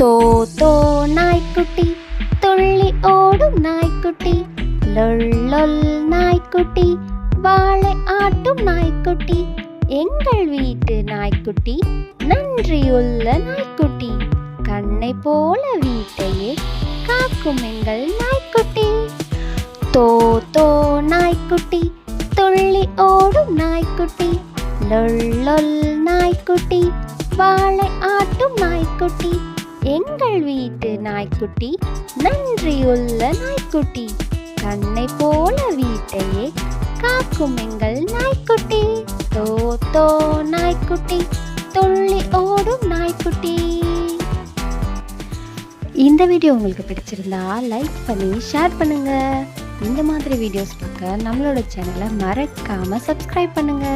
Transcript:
தோ தோ நாய்க்குட்டி. துள்ளி ஓடும் நாய்க்குட்டி. லொல்லொல் நாய்க்குட்டி. வாழை ஆட்டும் நாய்க்குட்டி. எங்கள் வீட்டு நாய்க்குட்டி நன்றியுள்ள நாய்க்குட்டி. கண்ணை போல வீட்டையே காக்கும் எங்கள் நாய்க்குட்டி. தோ தோ நாய்க்குட்டி. துள்ளி ஓடும் நாய்க்குட்டி. லொல்லொல் நாய்க்குட்டி. எங்கள் வீட்டு நாய்க்குட்டி நன்றியுள்ள நாய்க்குட்டி. தன்னை போல வீட்டையே காக்கும் எங்கள் நாய்க்குட்டி. தோ தோ நாய்க்குட்டி துள்ளி ஓடும் நாய்க்குட்டி. இந்த வீடியோ உங்களுக்கு பிடிச்சிருந்தா லைக் பண்ணி ஷேர் பண்ணுங்க. இந்த மாதிரி வீடியோஸ் பார்க்க நம்மளோட சேனலை மறக்காம சப்ஸ்கிரைப் பண்ணுங்க.